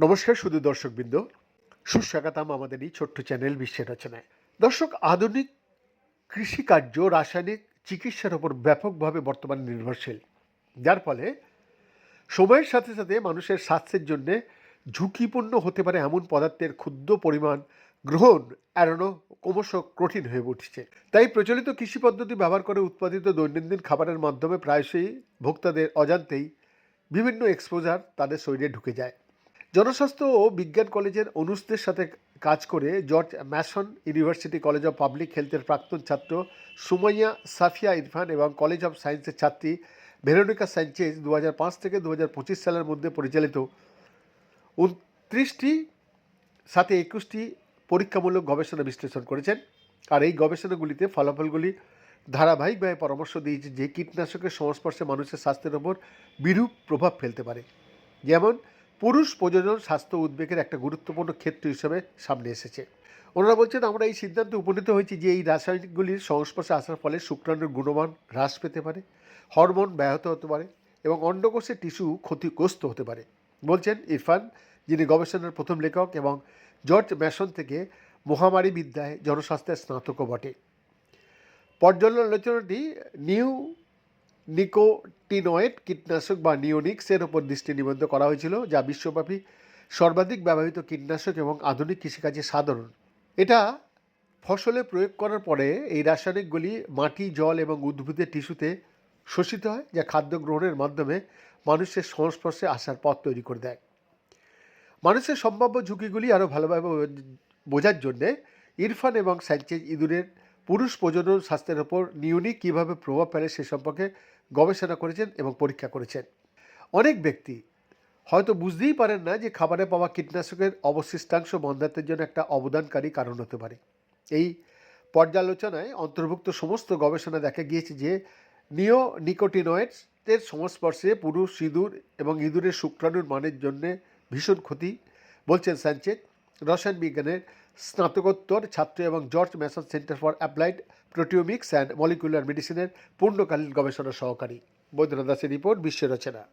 নমস্কার শুধু দর্শকবৃন্দ। সুস্বাগতম আমাদের এই ছোট্ট চ্যানেল বিশ্বের রচনায়। দর্শক, আধুনিক কৃষিকার্য রাসায়নিক চিকিৎসার ওপর ব্যাপকভাবে বর্তমানে নির্ভরশীল। যার ফলে সময়ের সাথে সাথে মানুষের স্বাস্থ্যের জন্যে ঝুঁকিপূর্ণ হতে পারে এমন পদার্থের ক্ষুদ্র পরিমাণ গ্রহণ এড়ানো ক্রমশ কঠিন হয়ে উঠছে। তাই প্রচলিত কৃষি পদ্ধতি ব্যবহার করে উৎপাদিত দৈনন্দিন খাবারের মাধ্যমে প্রায়শই ভোক্তাদের অজান্তেই বিভিন্ন এক্সপোজার তাদের শরীরে ঢুকে যায়। জনস্বাস্থ্য ও বিজ্ঞান কলেজের অনুষদের সাথে কাজ করে George Mason University College of Public হেলথের প্রাক্তন ছাত্র সুমাইয়া সাফিয়া ইরফান এবং কলেজ অফ সায়েন্সের ছাত্রী ভেরোনিকা স্যাঞ্চেজ দু থেকে দু সালের মধ্যে পরিচালিত উনত্রিশটি সাথে একুশটি পরীক্ষামূলক গবেষণা বিশ্লেষণ করেছেন। আর এই গবেষণাগুলিতে ফলাফলগুলি ধারাবাহিকভাবে পরামর্শ দিয়েছে যে কীটনাশকের সংস্পর্শে মানুষের স্বাস্থ্যের ওপর বিরূপ প্রভাব ফেলতে পারে। যেমন, পুরুষ প্রজনন স্বাস্থ্য উদ্বেগের একটা গুরুত্বপূর্ণ ক্ষেত্র হিসেবে সামনে এসেছে। ওনারা বলছেন, আমরা এই সিদ্ধান্তে উপনীত হয়েছি যে এই রাসায়নিকগুলির সংস্পর্শে আসার ফলে শুক্রাণুর গুণমান হ্রাস পেতে পারে, হরমোন ব্যাহত হতে পারে এবং অন্ডকোষের টিস্যু ক্ষতিগ্রস্ত হতে পারে। বলছেন, ইরফান যিনি গবেষণার প্রথম লেখক এবং জর্জ ম্যাসন থেকে মহামারী বিদ্যায় জনস্বাস্থ্যের স্নাতকও বটে। পর্যালোচনাটি নিউ নিকোটিনয়েড কীটনাশক বা নিওনিক্সের ওপর দৃষ্টি নিবদ্ধ করা হয়েছিল, যা বিশ্বব্যাপী সর্বাধিক ব্যবহৃত কীটনাশক এবং আধুনিক কৃষিকাজে সাধারণ। এটা ফসলে প্রয়োগ করার পরে এই রাসায়নিকগুলি মাটি, জল এবং উদ্ভিদের টিস্যুতে শোষিত হয়, যা খাদ্য গ্রহণের মাধ্যমে মানুষের সংস্পর্শে আসার পথ তৈরি করে দেয়। মানুষের সম্ভাব্য ঝুঁকিগুলি আরও ভালোভাবে বোঝার জন্যে ইরফান এবং স্যাঞ্চেজ ইঁদুরের পুরুষ প্রজনন স্বাস্থ্যের ওপর নিউনিক কীভাবে প্রভাব ফেলে সে সম্পর্কে গবেষণা করেছেন এবং পরীক্ষা করেছেন। অনেক ব্যক্তি হয়তো বুঝতেই পারেন না যে খাবারে পাওয়া কীটনাশকের অবশিষ্টাংশ বন্ধাত্বের জন্য একটা অবদানকারী কারণ হতে পারে। এই পর্যালোচনায় অন্তর্ভুক্ত সমস্ত গবেষণা দেখা গিয়েছে যে নিও নিকোটিনয়েডসের সংস্পর্শে পুরুষ ইঁদুর এবং ইঁদুরের শুক্রাণুর মানের জন্যে ভীষণ ক্ষতি বলছেন স্যানচেক রসায়ন বিজ্ঞানের স্নাতকোত্তর ছাত্র এবং George Mason Center for Applied Proteomics and Molecular মেডিসিনের পূর্ণকালীন গবেষণা সহকারী। বৈদ্যনাথ দাসের রিপোর্ট বিশ্ব রচনা।